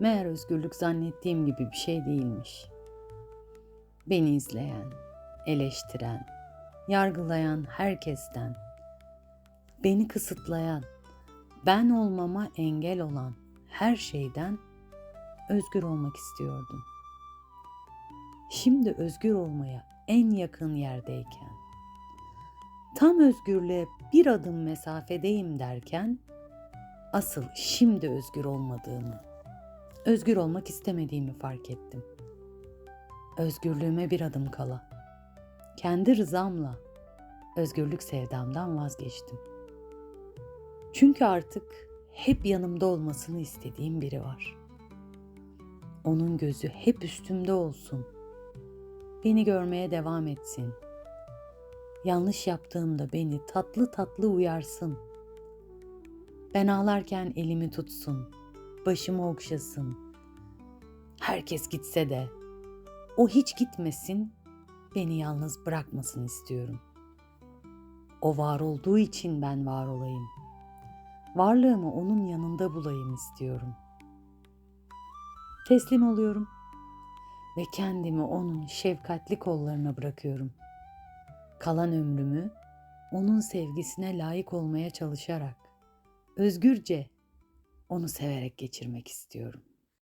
Meğer özgürlük zannettiğim gibi bir şey değilmiş. Beni izleyen, eleştiren, yargılayan herkesten, beni kısıtlayan, ben olmama engel olan her şeyden özgür olmak istiyordum. Şimdi özgür olmaya en yakın yerdeyken, tam özgürlüğe bir adım mesafedeyim derken, asıl şimdi özgür olmadığımı, özgür olmak istemediğimi fark ettim. Özgürlüğüme bir adım kala, kendi rızamla özgürlük sevdamdan vazgeçtim. Çünkü artık hep yanımda olmasını istediğim biri var. Onun gözü hep üstümde olsun. Beni görmeye devam etsin. Yanlış yaptığımda beni tatlı tatlı uyarsın. Ben ağlarken elimi tutsun, başımı okşasın. Herkes gitse de o hiç gitmesin, beni yalnız bırakmasın istiyorum. O var olduğu için ben var olayım. Varlığımı onun yanında bulayım istiyorum. Teslim oluyorum ve kendimi onun şefkatli kollarına bırakıyorum. Kalan ömrümü onun sevgisine layık olmaya çalışarak özgürce onu severek geçirmek istiyorum.